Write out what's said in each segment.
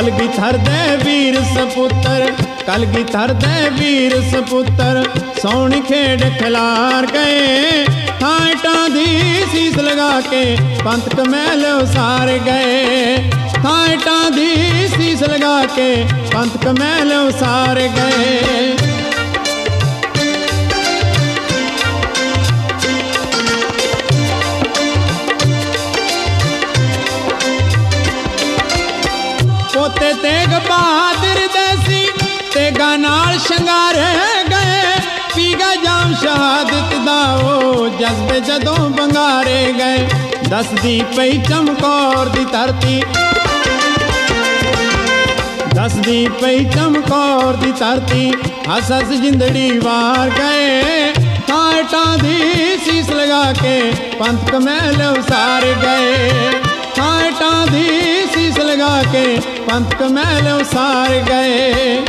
ਕਲਗੀ ਦੇ ਵੀਰ ਸਪੁੱਤਰ ਕਲਗੀ ਥਰਦੇ ਵੀਰ ਸਪੁੱਤਰ ਸੋਹਣੀ ਖੇਡ ਖਿਲਾਰ ਗਏ ਥਾਂਟਾਂ ਦੀ ਸੀਸ ਲਗਾ ਕੇ ਪੰਥ ਕਮੈਲ ਉਸਾਰ ਗਏ ਥਾਂਟਾਂ ਦੀ ਸੀਸ ਲਗਾ ਕੇ ਪੰਥ ਕਮੈਲ ਉਸਾਰ ਗਏ ਪੋਤੇ ਤੇਗ ਬਹਾਦਰ ਦੇਸੀ ਤੇਗਾ ਨਾਲ ਸ਼ਿੰਗਾਰੇ ਗਏ। ਪੀਗਾ ਜਾਮ ਸ਼ਹਾਦਤ ਦਾ ਉਹ ਜਜ਼ਬੇ ਜਦੋਂ ਬੰਗਾਰੇ ਗਏ। ਦਸਦੀ ਪਈ ਚਮਕੌਰ ਦੀ ਧਰਤੀ। ਦਸਦੀ ਪਈ ਚਮਕੌਰ ਦੀ ਧਰਤੀ ਹੱਸ ਹੱਸ ਜਿੰਦੜੀ ਵਾਰ ਗਏ। ਕਾਟਾਂ ਦੀ ਸੀਸ ਲਗਾ ਕੇ ਪੰਥ ਕਮੈਲ ਉਸਾਰ ਗਏ। ਕਾਟਾਂ ਦੀ ਸੀਸ ਲਗਾ ਕੇ ਪੰਥ ਮਹਿਲ ਉਸਾਰ ਗਏ।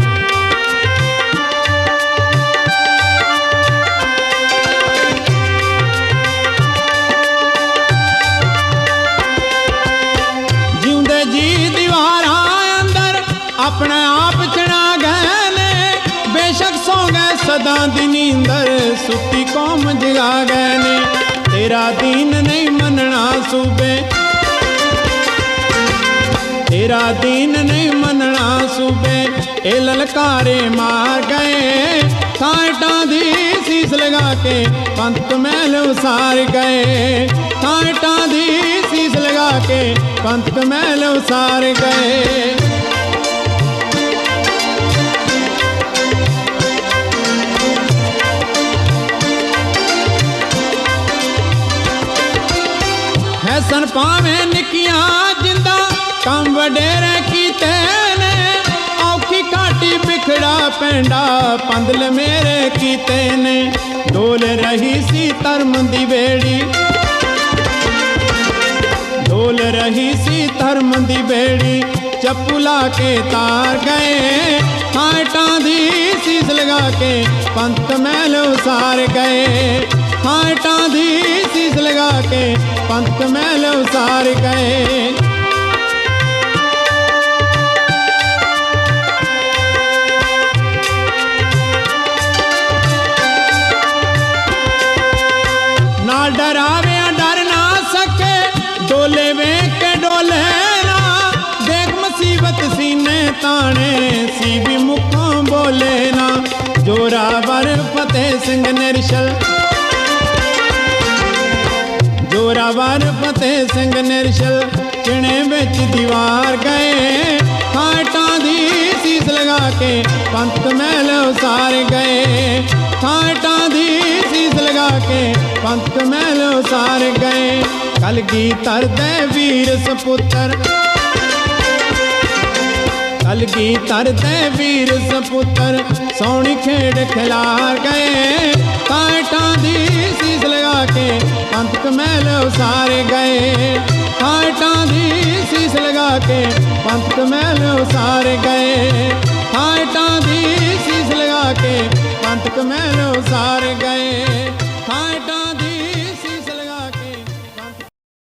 ਜਿਉਂਦੇ ਜੀ ਦੀਵਾਰਾਂ ਅੰਦਰ ਆਪਣੇ ਆਪ ਚਣਾ ਗਏ ਨੇ। ਬੇਸ਼ੱਕ ਸੌ ਗਏ ਸਦਾ ਦੀ ਨੀਂਦਰ, ਸੁੱਤੀ ਕੌਮ ਜਗਾ ਗਏ ਨੇ। ਤੇਰਾ ਦੀਨ ਨਹੀਂ ਮੰਨਣਾ ਸੂਬੇ ਤੇਰਾ ਦੀਨ ਨਹੀਂ ਮੰਨਣਾ ਸੂਬੇ। ਇਹ ਲਲਕਾਰੇ ਮਾਰ ਗਏ। ਕਾਂਟਾਂ ਦੀ ਸੀਸ ਲਗਾ ਕੇ ਪੰਥ ਮਹਿਲ ਉਸਾਰ ਗਏ। ਕਾਂਟਾਂ ਦੀ ਸੀਸ ਲਗਾ ਕੇ ਪੰਥ ਮਹਿਲ ਉਸਾਰ ਗਏ। ਹੈਸਨ ਪਾਵੇਂ ਨਿੱਕੀਆਂ ਜਿੰਦਾ ਕੰਮ ਵਡੇਰੇ ਕੀਤੇ ਨੇ, ਔਖੀ ਕਾਟੀ ਵਿਖੜਾ ਪੈਂਡਾ ਪੰਦਲ ਮੇਰੇ ਕੀਤੇ ਨੇ। ਡੋਲ ਰਹੀ ਸੀ ਧਰਮ ਦੀ ਵੇੜੀ। ਡੋਲ ਰਹੀ ਸੀ ਧਰਮ ਦੀ ਬੇੜੀ ਚੱਪੂ ਲਾ ਕੇ ਤਾਰ ਗਏ ਹਾਟਾਂ ਦੀ ਸੀਸ ਲਗਾ ਕੇ ਪੰਤ ਮਹਿਲ ਉਸਾਰ ਗਏ। ਹਾਟਾਂ ਦੀ ਸੀਸ ਲਗਾ ਕੇ ਪੰਤ ਮਹਿਲ ਉਸਾਰ ਗਏ। ਜੋਰਾਵਰ ਫਤਿਹ ਸਿੰਘ ਨਿਰਸ਼ਲ। ਜੋਰਾਵਰ ਫਤਿਹ ਸਿੰਘ ਨਿਰਸ਼ਲ, ਚਿਣੇ ਵਿੱਚ ਦੀਵਾਰ ਗਏ ਹਾਟਾਂ ਦੀ ਸੀਸ ਲਗਾ ਕੇ ਪੰਥ ਮਹਿਲ ਉਸਾਰ ਗਏ। ਹਾਟਾਂ ਦੀ ਸੀਸ ਲਗਾ ਕੇ ਪੰਥ ਮਹਿਲ ਉਸਾਰ ਗਏ। ਕਲਗੀ ਦੇ ਵੀਰ ਸਪੁੱਤਰ ਕਲਗੀ ਦੇ ਵੀਰ ਸਪੁੱਤਰ, ਸੋਹਣੀ ਖੇਡ ਖਿਲਾਰ ਗਏ। ਕਾਟਾਂ ਦੀ ਸੀਸ ਲਗਾ ਕੇ ਪੰਥ ਕਮੈਲ ਉਸਾਰ ਗਏ। ਕਾਟਾਂ ਦੀ ਸੀਸ ਲਗਾ ਕੇ ਪੰਥ ਕਮੈਲ ਉਸਾਰ ਗਏ। ਕਾਟਾਂ ਦੀ ਸੀਸ ਲਗਾ ਕੇ ਪੰਥ ਕਮੈਲ ਉਸਾਰ ਗਏ।